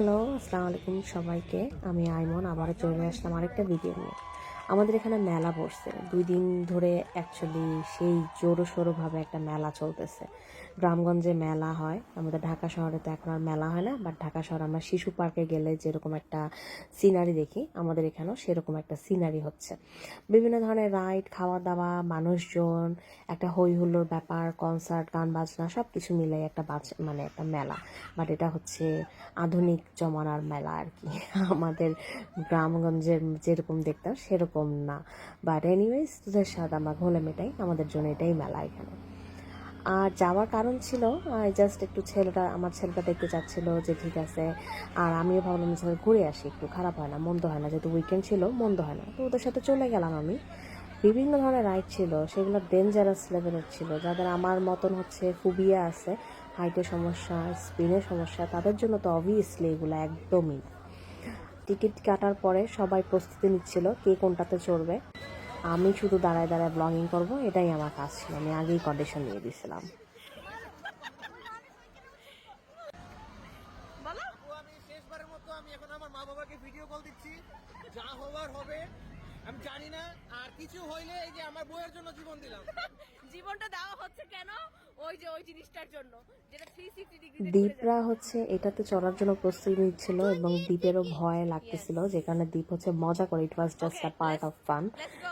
Hello আসসালামু আলাইকুম সবাইকে। আমি আইমন আবার চলে আসলাম আরেকটা ভিডিও নিয়ে। আমাদের এখানে মেলা বসছে দুই দিন ধরে অ্যাকচুয়ালি সেই জোরো সোরোভাবে একটা মেলা চলতেছে। গ্রামগঞ্জে মেলা হয়। আমাদের ঢাকা শহরে তো এখন আর মেলা হয় না বাট ঢাকা শহরে আমরা শিশু পার্কে গেলে যেরকম একটা সিনারি দেখি, আমাদের এখানেও সেরকম একটা সিনারি হচ্ছে। বিভিন্ন ধরনের রাইড খাওয়া দাওয়া মানুষজন, একটা হই হুল্লোর ব্যাপার কনসার্ট গান, বাজনা সব কিছু মিলে একটা বাজ মানে একটা মেলা। বাট এটা হচ্ছে আধুনিক জমানার মেলা আর কি। আমাদের গ্রামগঞ্জের যেরকম দেখতাম, সেরকম না। বাট এনিওয়েজ তোদের সাথে আমরা ঘোলে মেটাই। আমাদের জন্য এটাই মেলা এখানে। আর যাওয়ার কারণ ছিল জাস্ট একটু ছেলেটা, আমার ছেলেটা দেখতে চাচ্ছিল যে ঠিক আছে। আর আমিও ভাবলাম যে ঘুরে আসি, একটু খারাপ হয় না, মন্দ হয় না, যেহেতু উইকেন্ড ছিল, মন্দ হয় না। তো ওদের সাথে চলে গেলাম আমি। বিভিন্ন ধরনের রাইড ছিল, সেগুলো ডেঞ্জারাস লেভেলের ছিল। যাদের আমার মতন হচ্ছে ফুবিয়া আছে হাইটের সমস্যা স্পিনের সমস্যা, তাদের জন্য তো অবভিয়াসলি এগুলো একদমই টিকিট কাটার পরে সবাই প্রস্তুতি নিচ্ছিল কে কোনটাতে চড়বে। আমি শুধু দাঁড়ায় দাঁড়ায় ব্লগিং করব এটাই আমার কাজ ছিল। আমি আগেই কন্ডিশন নিয়ে দিয়েছিলাম। আমি শেষবারের মতো আমি এখন আমার মা বাবাকে ভিডিও কল দিচ্ছি। যা হবার হবে আমি জানি না। আর কিছু হইলে এই যে আমার বইয়ের জন্য জীবন দিলাম। জীবনটা দেওয়া হচ্ছে কেন? ওই যে ওই জিনিসটার জন্য যেটা থ্রি সিক্সটি ডিগ্রি দ্বীপরা হচ্ছে এটাতে চড়ার জন্য প্রস্তুতি নিচ্ছিল এবং দ্বীপেরও ভয় লাগতেছিল যে কারণে দ্বীপ হচ্ছে মজা করে it was just a part of fun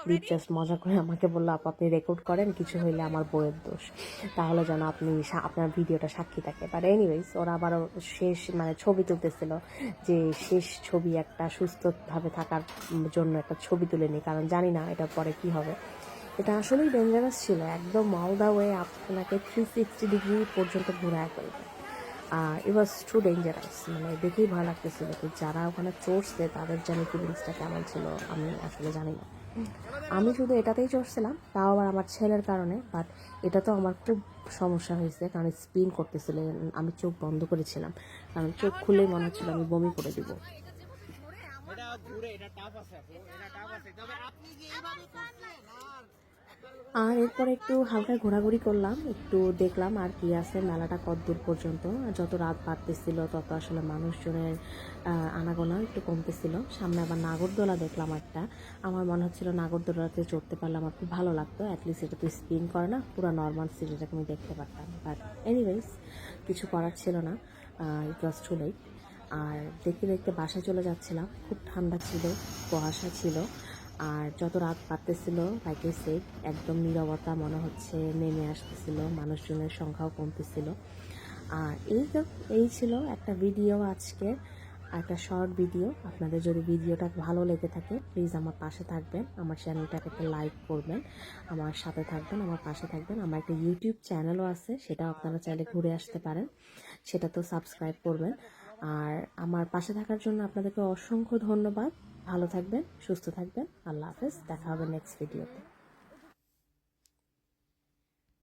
দ্বীপ জাস্ট মজা করে আমাকে বলল আপু আপনি রেকর্ড করেন কিছু হইলে আমার বইয়ের দোষ। তাহলে যেন আপনি আপনার ভিডিওটা সাক্ষী থাকে। বাট এনিওয়েজ ওরা আবারও শেষ মানে ছবি তুলতেছিল যে শেষ ছবি একটা সুস্থভাবে থাকার জন্য একটা ছবি তুলে নিই কারণ জানি না এটার পরে কি হবে। আসলেই ডেঞ্জারাস ছিল। একদম অল দ্য ওয়ে আপনাকে থ্রি সিক্সটি ডিগ্রি পর্যন্ত ঘুরায় ফেলবে। আর ইট ওয়াজ টু ডেঞ্জারাস মানে দেখেই ভয় লাগতেছিল তো যারা ওখানে চড়ছে তাদের জানি ফিলিংসটা কেমন ছিল, আমি আসলে জানি না। আমি শুধু এটাতেই চড়ছিলাম তাও আবার আমার ছেলের কারণে। বাট এটা তো আমার খুব সমস্যা হয়েছে, কারণ স্পিন করতেছিল, আমি চোখ বন্ধ করেছিলাম। কারণ চোখ খুলেই মনে হচ্ছিল আমি বমি করে দিব। এটা এটা টাফ আছে, এটা টাফ আছে। তবে আপনি যে এইভাবে আর এরপর একটু হালকা ঘোরাঘুরি করলাম, একটু দেখলাম আর কি আছে মেলাটা কত দূর পর্যন্ত। যত রাত বাড়তেছিল, তত আসলে মানুষজনের আনাগোনা একটু কমতেছিল। সামনে আবার নাগরদোলা দেখলাম একটা। আমার মনে হচ্ছিল নাগরদোলাতে চড়তে পারলে আমার খুব ভালো লাগতো। অ্যাটলিস্ট এটা তো স্পিন করে না, পুরো নর্মাল সিটিটাকে আমি দেখতে পারতাম। বাট এনিওয়েজ কিছু করার ছিল না ইট ওয়াজ টু লেট আর দেখতে দেখতে বাসায় চলে যাচ্ছিলাম। খুব ঠান্ডা ছিল, কুয়াশা ছিল। আর যত রাত বাড়তেছিল লাইক এ সেট একদম নীরবতা মনে হচ্ছে নেমে আসতেছিল, মানুষজনের সংখ্যাও কমতেছিল। আর এই তো এই ছিল একটা ভিডিও আজকে, একটা শর্ট ভিডিও আপনাদের যদি ভিডিওটা ভালো লেগে থাকে প্লিজ আমার পাশে থাকবেন, আমার চ্যানেলটাকে একটা লাইক করবেন, আমার সাথে থাকবেন, আমার পাশে থাকবেন। আমার একটা ইউটিউব চ্যানেলও আছে সেটা আপনারা চাইলে ঘুরে আসতে পারেন সেটা তো সাবস্ক্রাইব করবেন। আর আমার পাশে থাকার জন্য আপনাদেরকে অসংখ্য ধন্যবাদ। ভালো থাকবেন সুস্থ থাকবেন। আল্লাহ হাফেজ দেখা হবে নেক্সট ভিডিওতে